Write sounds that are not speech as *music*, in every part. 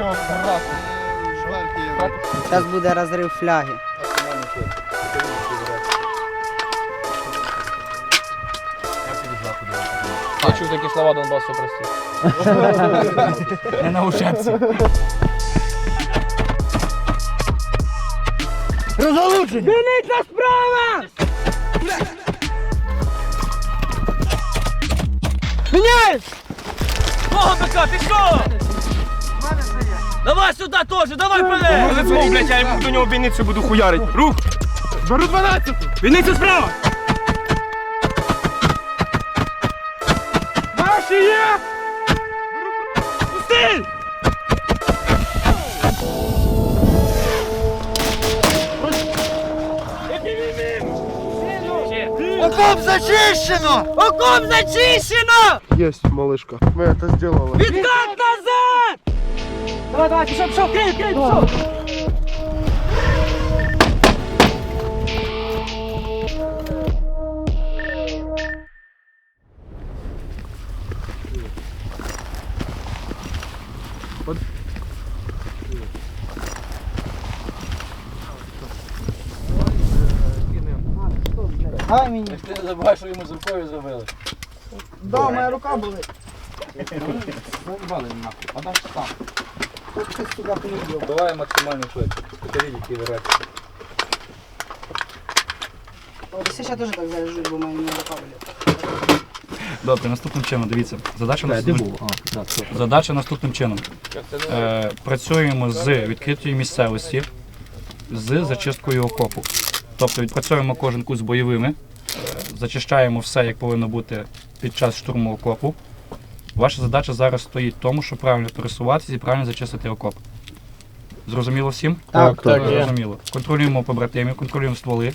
його брати. Зараз буде розрив фляги. Я чув такі слова Донбасу прості. *laughs* Не на ушепці. Ногу бика, пішов! Давай сюди теж, давай вперед! Лицьмо, блядь, я йому до нього бійницю буду хуярить. Рух! Беру 12! Вінниця справа! Наші є! Пусти! Окоп зачищено! Окоп зачищено! Есть, малышка. Мы это сделали. Відкат назад! Давай, давай, пішов, пішов, крий, крий, пішов! Дай мені. Ти не забувай, що йому з рукою зробили. Да, моя рука болить. Заїбали нахуй, а далі там. Не. Давай максимально швидше. Покажіть, який вирати. От я теж так заряжу, бо моя рука болить. Добре, наступним чином, дивіться. Задача, наступним... Задача наступним чином. Е, працюємо з відкритої місцевості, з зачисткою окопу. Тобто відпрацьовуємо кожен кут з бойовими, е, зачищаємо все, як повинно бути під час штурму окопу. Ваша задача зараз стоїть в тому, щоб правильно пересуватися і правильно зачистити окоп. Зрозуміло всім? Так, так. Зрозуміло. Контролюємо побратимів, контролюємо стволи,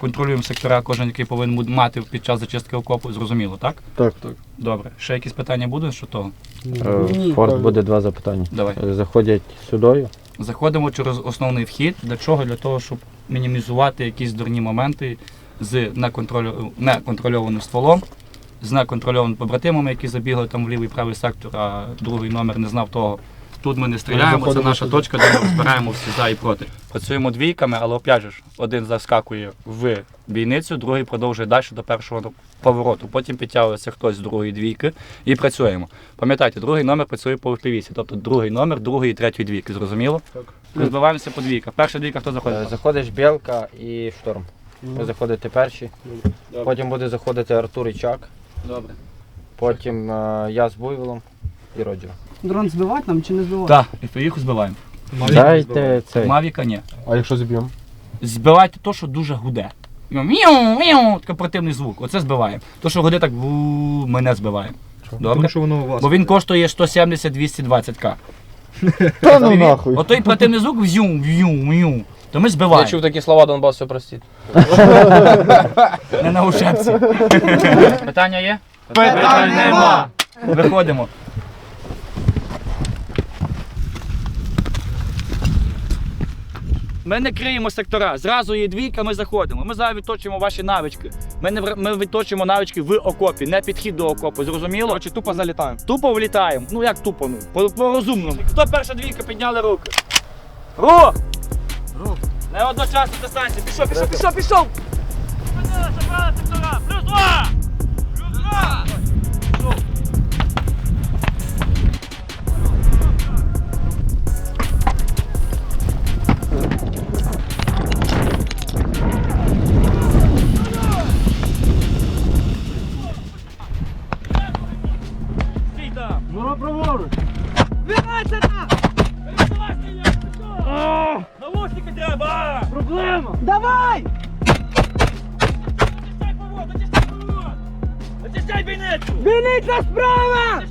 контролюємо сектора, кожен, який повинен мати під час зачистки окопу. Зрозуміло, так? Так, так. Добре. Ще якісь питання будуть що того? Ні. Форт буде два запитання. Давай. Е, Заходять сюдою. Заходимо через основний вхід. Для чого? Для того, щоб мінімізувати якісь дурні моменти з неконтролю... неконтрольованим стволом, з неконтрольованими побратимами, які забігли там в лівий правий сектор, а другий номер не знав того. Тут ми не стріляємо, це наша точка, де ми розбираємо всі за і проти. Працюємо двійками, але опять же, один заскакує в бійницю, другий продовжує далі до першого повороту. Потім підтягується хтось з другої двійки і працюємо. Пам'ятайте, другий номер працює по впівісі, тобто другий номер, другої і третьої двійки. Зрозуміло? Так. Розбиваємося по двійках. Перша двійка хто Е, заходить? Заходиш Білка і Шторм. Ви заходите перші. Потім буде заходити Артур і Чак. Добре. Потім е, я з Буйволом і Роджер. Дрон збивати нам чи не збивати? Так, і їх збиваємо. Дайте цей. Мавіка ні. А якщо зб'ємо? Збивайте то, що дуже гуде. Мяу, мяу, такий противний звук. Оце збиваємо. То, що гуде так ву, ми не збиваємо. Добре? Тому що воно у вас. Бо він коштує 170-220к. Та ну нахуй. Отой противний звук в'юм, в'юм, в'юм. То ми Я чув такі слова Донбасу прості. *laughs* Не на ушепці. *laughs* Питання є? Питань нема. Виходимо. Ми не криємо сектора. Зразу є двійка, ми заходимо. Ми зараз відточуємо ваші навички. Ми, не, вр- ми відточуємо навички в окопі, не підхід до окопу. Зрозуміло? Чи тупо залітаємо? Тупо влітаємо. Ну як тупо? Ну, по, по розумному. Хто перша двійка підняли руки? Рух! Не одночасно дистанція. Пішов, пішов, пішов, пішов! Плюс два! Плюс два! Зачищай бійницю! Бійниця справа!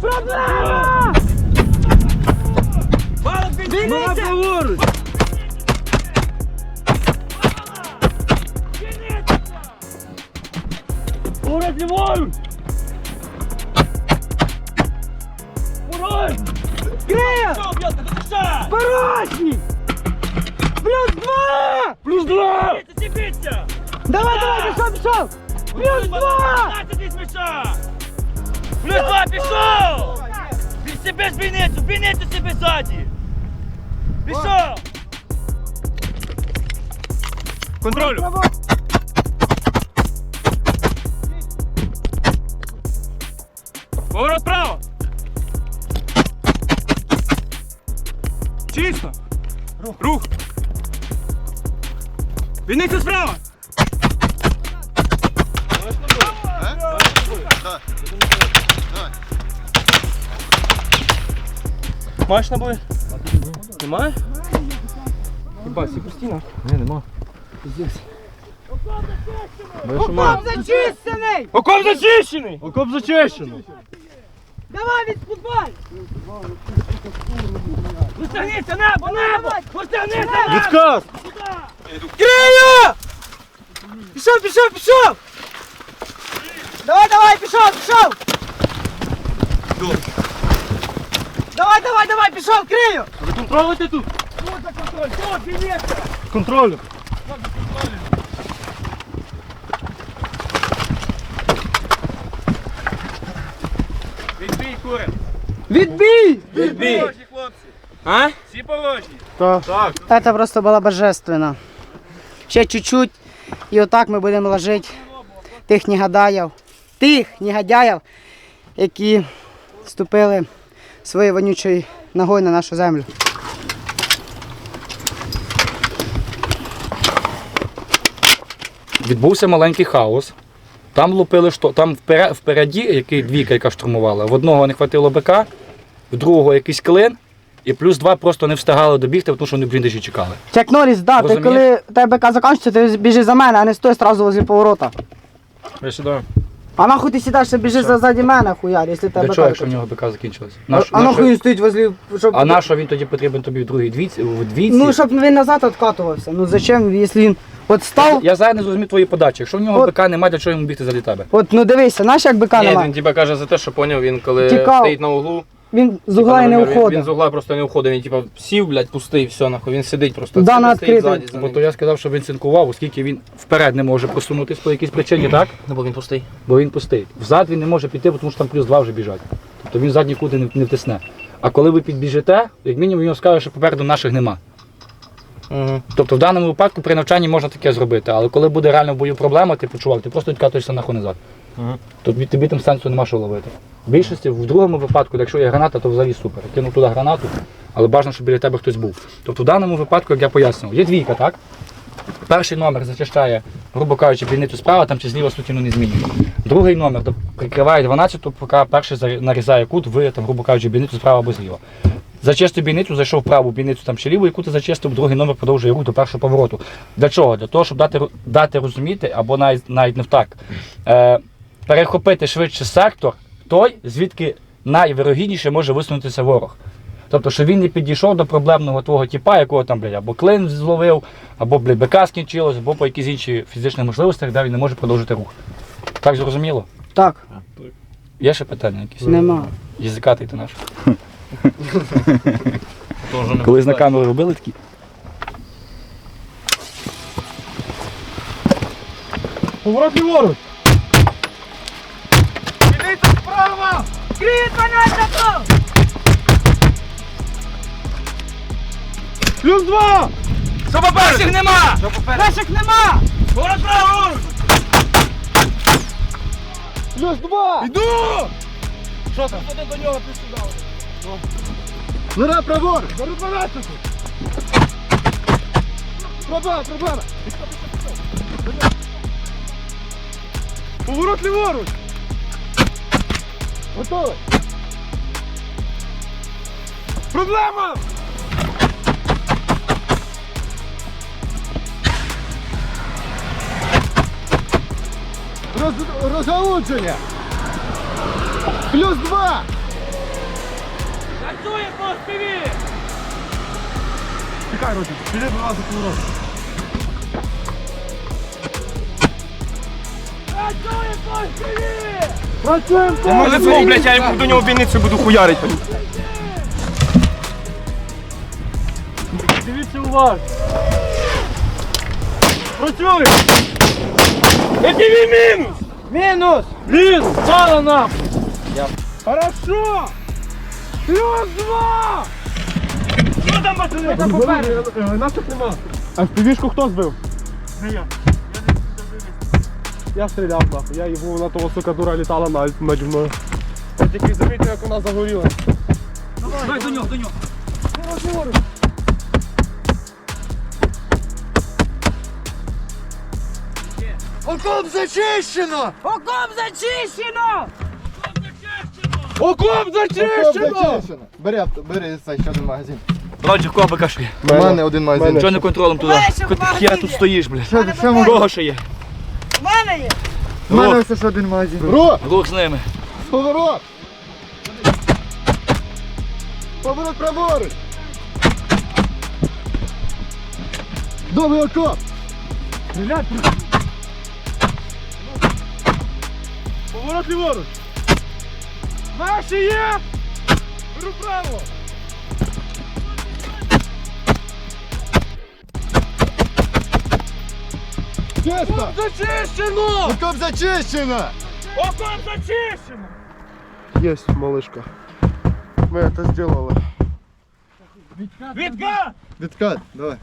Проблема! Валик бійниця! праворуч! Уряд ліворуч! Урой! Криє! Що, б'єте, зачищай! Порожній! Плюс два! Плюс два! Бійте, бійте! Давай, давай, пішов, пішов! Плюс два! 15 від м'яча! Плюс два пішов! себе з бійницю, бійницю себе ззаді! Пішов! Контролю. Поворот право. Чисто. Рух. Рух. Вінниця справа. Маєш набої? Немає? Хіба, всі постійно? Зачищений! Окоп зачищений! Окоп зачищений. Давай від футболь! Вистягніться, небо, небо! Вистягніться, небо! Відказ! Кирило! Пішов, пішов, пішов! Давай, давай, пішов, пішов! Давай, давай, давай, пішов, крию! Ви Контролити тут! Контролю. Відбій, кури! Відбій! Відбій! хлопці! А? Всі положні! Так. Это просто было божественно. Ще чуть-чуть, і отак ми будемо ложити тих негодяїв, тих негодяїв, які ступили своєю вонючою ногою на нашу землю. Відбувся маленький хаос. Там лупили що, там вперед, впереді, який двійка, яка штурмувала, в одного не хватило БК, в другого якийсь клин, і плюс два просто не встигали добігти, тому що вони бліндажі чекали. Як Норріс, да, ти коли тебе БК закінчиться, ти біжиш за мене, а не стой одразу возле поворота. Я сюди. А нахуй ти сідаєш, ще біжиш ззаді мене, хуяр, якщо тебе Для чого, якщо в нього БК закінчилось? А, Наш- а наш- нахуй він стоїть возле, щоб... а на що він тоді потрібен тобі в другій двійці? В двійці? Ну, щоб він назад відкатувався. Ну зачем, якщо він от став, Я зараз не зрозумів твої подачі. Якщо в нього От- БК немає, для чого йому бігти за тебе? от ну дивися, знаєш як БК Ні, немає? він тебе каже за те, що поняв, він коли Тікав. стоїть на углу, Він з типа, угла і не наприклад, він, він з угла просто не уходить, він типа сів, блядь, пустий, все нахуй, він сидить просто. Да, на стоїть ззаді за Бо ним. то я сказав, що він цинкував, оскільки він вперед не може просунутись по якійсь причині, так? Ну, бо він пустий. Бо він пустий. Взад він не може піти, бо тому що там плюс два вже біжать. Тобто він зад нікуди не, не втисне. А коли ви підбіжите, як мінімум він скаже, що попереду наших нема. Угу. Тобто в даному випадку при навчанні можна таке зробити, але коли буде реально в бою проблема, типу, чувак, ти просто відкатуєшся нахуй назад. Ага. Тобі, тобі там сенсу нема що ловити. В більшості, в другому випадку, якщо є граната, то взагалі супер. Кинув туди гранату, але бажано, щоб біля тебе хтось був. Тобто в даному випадку, як я пояснював, є двійка, так? Перший номер зачищає, грубо кажучи, бійницю справа, там чи зліва сутіну не змінює. Другий номер прикриває 12, поки перший за- нарізає кут, ви там, грубо кажучи, бійницю справа або зліва. Зачистив бійницю, зайшов в праву бійницю там чи ліву, яку ти зачистив, другий номер продовжує рух до першого повороту. Для чого? Для того, щоб дати, дати розуміти, або навіть, навіть не так. Е, перехопити швидше сектор, той, звідки найвирогідніше може висунутися ворог. Тобто, що він не підійшов до проблемного твого тіпа, якого там, блядь, або клин зловив, або блядь, БК скінчилось, або по якісь інші фізичних можливостях, де він не може продовжити рух. Так зрозуміло? Так, Є ще питання якісь? нема. Язикатий ти наш. Колись на камеру робили такі? Поворот ліворуч. Крий 12! Плюс два! Що попереду? Наших нема! Наших нема! Поворот праворуч! Плюс два! Іду! Що там? Ходи до нього, ти сюди. Зара, праворуч! Беру 12! Проблема, проблема! Поворот ліворуч! Готовий! Проблема! Роз... Розгалудження! Плюс два! Працює по співі! Чекай, Ротик, піди нас за поворот. Працює по співі! Працюємо! Фу, блядь, я йому до нього бійницю буду хуярити. Дивіться уважно! Працюємо! Який мінус? Мінус! Мінус! Мало нам! Хорошо! Плюс два! Що там мати? Нас Наших нема. А впівішку хто збив? Не я. Я стріляв нахуй. Я його на того сука дура літала навіть наді мною. Я тільки замітив, як вона загоріла. Давай до нього, до нього. Окоп зачищено! Окоп зачищено! Окоп зачищено! Бери, бери цей ще один магазин. Роджер, кого бика? У мене один магазин. Чого не контролем туди? Мене ще в Хіра магазині. тут стоїш, блядь. Що, що? Кого ще є? Мене є! У мене ось ще один магазин. Рух! Рух з ними. Поворот! Поворот праворуч! Довгий окоп! Стрілять! Поворот ліворуч! Наші є! Беру право! Чисто! Зачищено! Окоп зачищено! Окоп зачищено! Есть, малышка. Мы это сделали. Відкат! Відкат, давай.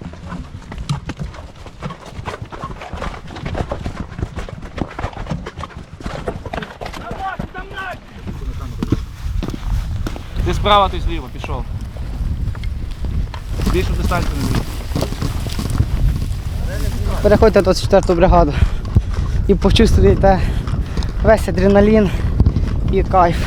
Ти справа, ти зліва, пішов. Більшу дистанцію не бій. Переходьте 24-ту бригаду і почувствуєте весь адреналін і кайф.